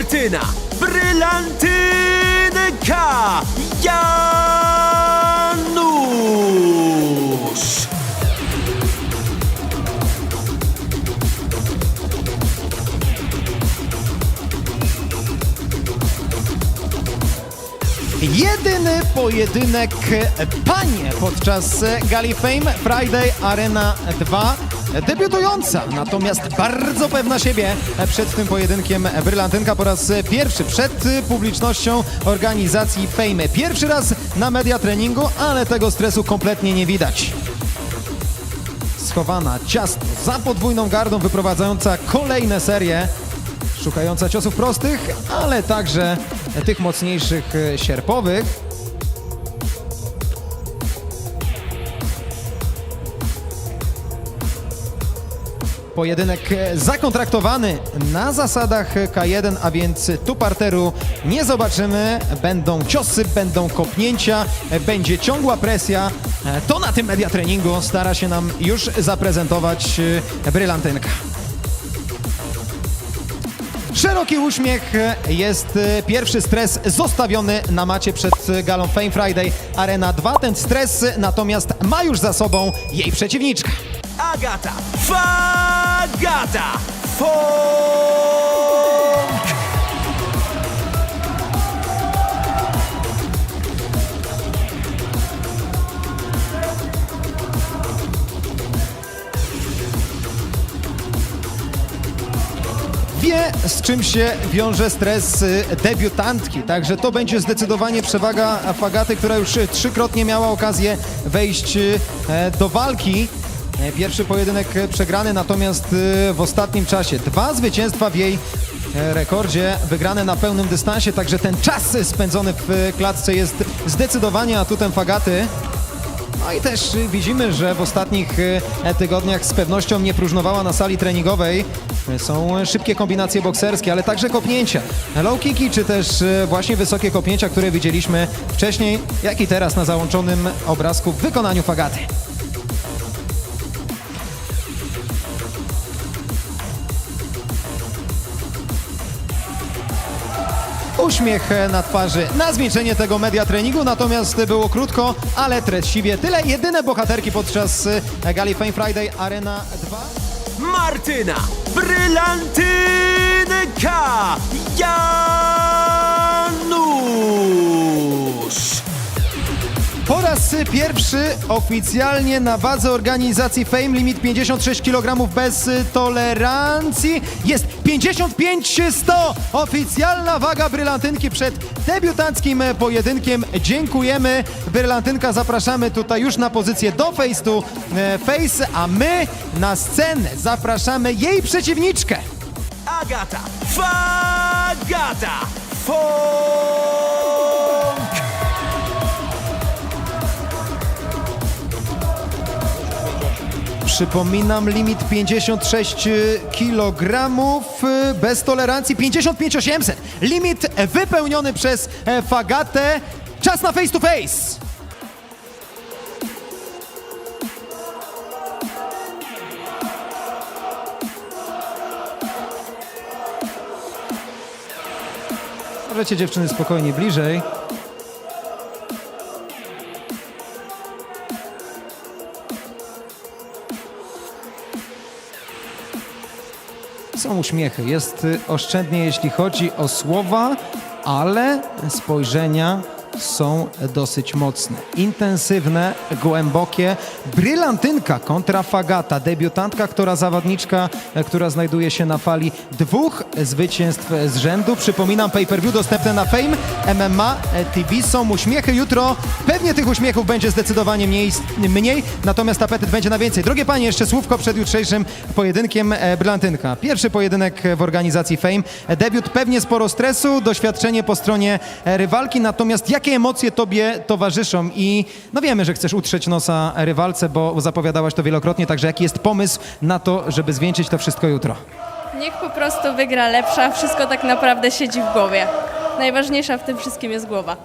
Martyna Brylantynka Janusz. Jedyny pojedynek panie podczas Gali Fame Friday Arena 2. Debiutująca, natomiast bardzo pewna siebie przed tym pojedynkiem Brylantynka po raz pierwszy przed publicznością organizacji Fame. Pierwszy raz na media treningu, ale tego stresu kompletnie nie widać. Schowana ciasno za podwójną gardą, wyprowadzająca kolejne serie szukająca ciosów prostych, ale także tych mocniejszych sierpowych. Pojedynek e, zakontraktowany na zasadach K1, a więc tu parteru nie zobaczymy. Będą ciosy, będą kopnięcia, e, będzie ciągła presja. E, To na tym media treningu stara się nam już zaprezentować Brylantynka. Szeroki uśmiech jest pierwszy stres zostawiony na macie przed galą Fame Friday Arena 2. Ten stres natomiast ma już za sobą jej przeciwniczka. Agata Fagata Fong. Wie, z czym się wiąże stres debiutantki, także to będzie zdecydowanie przewaga Fagaty, która już trzykrotnie miała okazję wejść e, do walki. E, Pierwszy pojedynek e, przegrany, natomiast y, w ostatnim czasie dwa zwycięstwa w jej e, rekordzie, wygrane na pełnym dystansie, także ten czas spędzony w e, klatce jest zdecydowanie atutem Fagaty. No i też widzimy, że w ostatnich tygodniach z pewnością nie próżnowała na sali treningowej. Są szybkie kombinacje bokserskie, ale także kopnięcia. Low kicki, czy też właśnie wysokie kopnięcia, które widzieliśmy wcześniej, jak i teraz na załączonym obrazku w wykonaniu Fagaty. Uśmiech na twarzy na zmierzenie tego media treningu, natomiast było krótko, ale treściwie. Tyle jedyne bohaterki podczas e, Gali Fame Friday Arena 2. Martyna Brylantynka Janusz. Po raz pierwszy oficjalnie na wadze organizacji Fame limit 56 kg bez tolerancji jest 55 100 oficjalna waga brylantynki przed debiutanckim pojedynkiem. Dziękujemy. Brylantynka zapraszamy tutaj już na pozycję do face to e, face, a my na scenę zapraszamy jej przeciwniczkę. Agata Fagata Fong. Przypominam, limit 56 kg bez tolerancji 55 800. Limit wypełniony przez e, Fagatę. Czas na face to face. Możecie dziewczyny spokojnie bliżej. Są uśmiechy, jest y, oszczędnie jeśli chodzi o słowa, ale spojrzenia są dosyć mocne. Intensywne, głębokie. Brylantynka kontra Fagata, debiutantka, która zawodniczka, e, która znajduje się na fali dwóch zwycięstw z rzędu. Przypominam, pay-per-view dostępne na Fame MMA TV. Są uśmiechy jutro. Pewnie tych uśmiechów będzie zdecydowanie mniej, mniej natomiast apetyt będzie na więcej. Drogie panie, jeszcze słówko przed jutrzejszym pojedynkiem e, Brylantynka. Pierwszy pojedynek w organizacji Fame. E, Debiut pewnie sporo stresu, doświadczenie po stronie e, rywalki, natomiast jakie emocje tobie towarzyszą? I no wiemy, że chcesz utrzeć nosa rywalce, bo zapowiadałaś to wielokrotnie, także jaki jest pomysł na to, żeby zwieńczyć to wszystko jutro? Niech po prostu wygra lepsza, wszystko tak naprawdę siedzi w głowie. Najważniejsza w tym wszystkim jest głowa.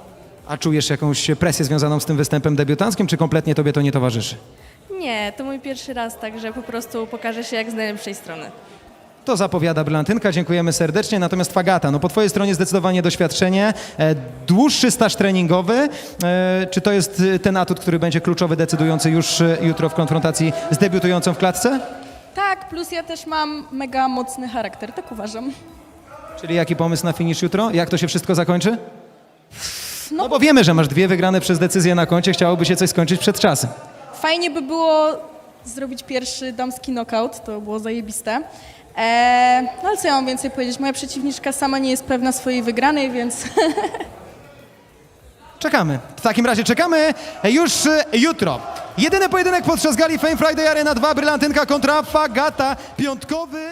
A czujesz jakąś presję związaną z tym występem debiutanckim, czy kompletnie tobie to nie towarzyszy? Nie, to mój pierwszy raz, także po prostu pokażę się jak z najlepszej strony. To zapowiada Brylantynka, dziękujemy serdecznie. Natomiast Fagata, no po twojej stronie zdecydowanie doświadczenie, e, dłuższy staż treningowy. E, czy to jest e, ten atut, który będzie kluczowy, decydujący już e, jutro w konfrontacji z debiutującą w klatce? Tak, plus ja też mam mega mocny charakter, tak uważam. Czyli jaki pomysł na finish jutro? Jak to się wszystko zakończy? No bo wiemy, że masz dwie wygrane przez decyzję na koncie, chciałoby się coś skończyć przed czasem. Fajnie by było zrobić pierwszy damski knockout, to było zajebiste. Eee, no ale co ja mam więcej powiedzieć? Moja przeciwniczka sama nie jest pewna swojej wygranej, więc Czekamy. W takim razie czekamy już e, jutro. Jedyny pojedynek podczas gali Fame Friday Arena 2, Brylantynka kontra Fagata. Piątkowy...